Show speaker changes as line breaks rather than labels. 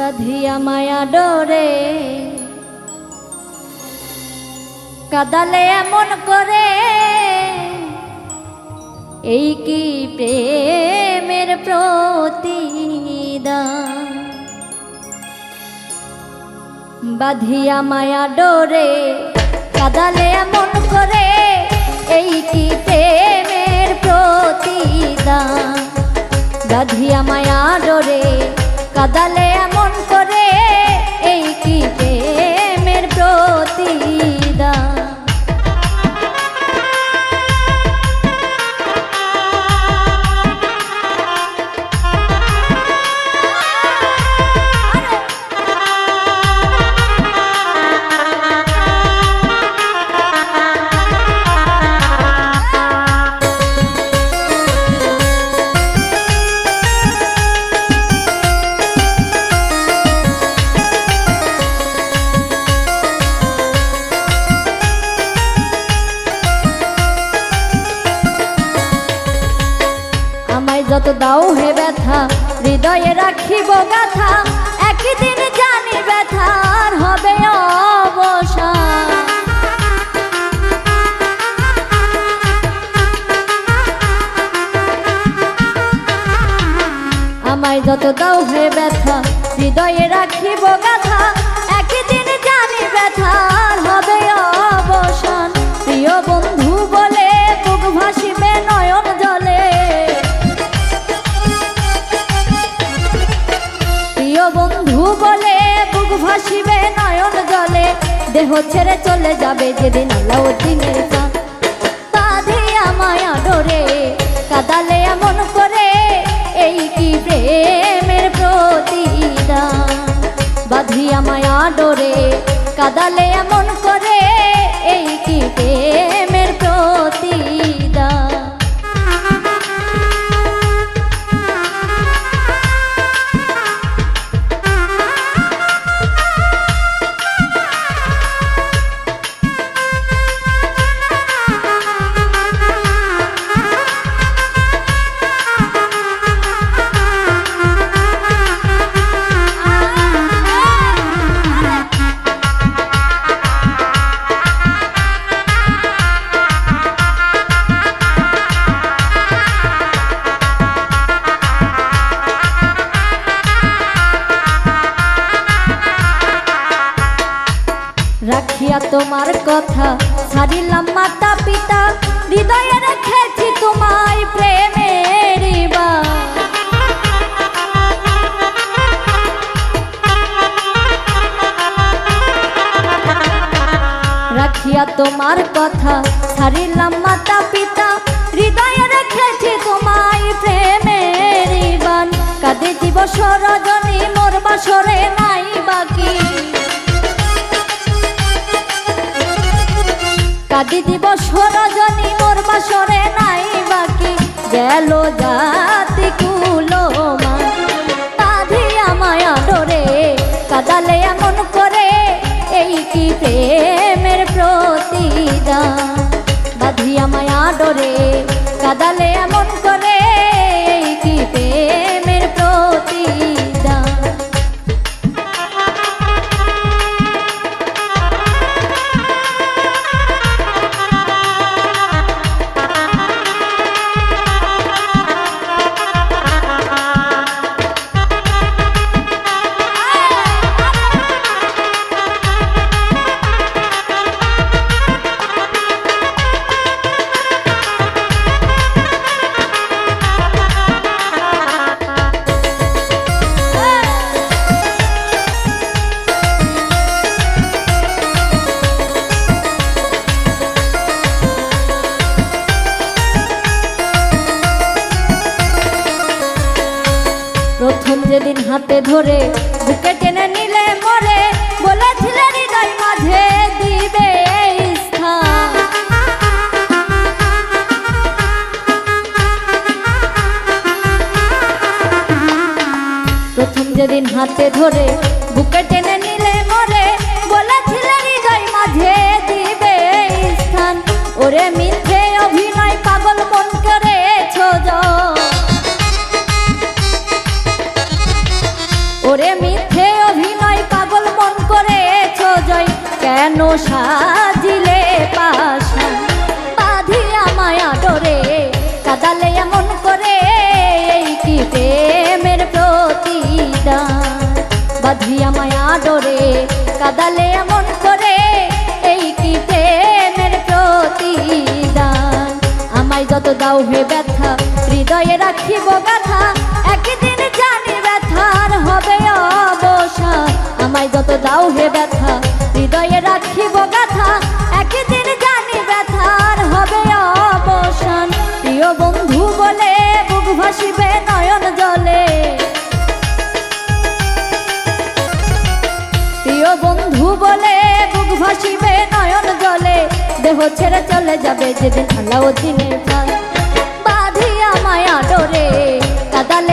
বাঁধিয়া মায়া ডোরে। কাদালে এমন করে, এই কি প্রেমের প্রতিদান? বাঁধিয়া মায়া ডোরে, কাদালে এমন করে, এই কি প্রেমের প্রতিদান? বাঁধিয়া মায়া ডোরে, কাদালে যত দাও হে ব্যথা, হৃদয়ে রাখিব একই দিন জানি ব্যথার হবে অবসান। আমায় যত দাও হে ব্যথা, হৃদয়ে রাখিব একই দিন জানি ব্যথার হবে ছেড়ে চলে যাবে যেদিন আলাউদ্দিনের দিনের চাঁদ বাঁধিয়া মায়া ডোরে কাদালে এমন করে, এই কি প্রেমের প্রতিদান? বাঁধিয়া মায়া ডোরে কাদালে এমন করে, এই কি প্রেমের প্রতিদান? কথা ছাড়িলাম মাতা পিতা হৃদয়ে রেখেছি তোমায় প্রেমের। রাখিয়া তোমার কথা ছাড়িলাম মাতা পিতা হৃদয়ে রেখেছি তোমায় প্রেমের বান কাঁদে দিবস রজনী মোর বাসরে নাই বাকি কাঁদি দিবস রজনী, মোর বাসরে নাই বাকি। গেল জাতি কুলো বাঁধিয়া মায়া ডোরে কাদালে এমন করে, এই কি প্রেমের প্রতিদান? বাঁধিয়া মায়া ডোরে প্রথম যেদিন হাতে ধরে বুকে টেনে নিলে মরে, বলেছিলে হৃদয় মাঝে দিবে প্রথম যেদিন হাতে ধরে বুকে টেনে নিলে মরে, বলেছিলে হৃদয় মাঝে দিবে স্থান। ওরে মিথ্যে কেন সাজিলে পাশা? বাঁধিয়া মায়া ডোরে কাদালে এমন করে এই কি প্রেমের প্রতিদান? বাঁধিয়া মায়া ডোরে কাদালে এমন করে এই কি প্রেমের প্রতিদান? আমায় যত দাও হে ব্যথা, হৃদয়ে রাখিব গাথা বলে, বুক ভাসিবে নয়ন জলে। প্রিয় বন্ধু বলে, বুক ভাসিবে নয়ন জলে। দেহ ছেড়ে চলে যাবে যেদিন আলাউদ্দিনের ফাল বাঁধিয়া মায়া ডোরে, কাদালে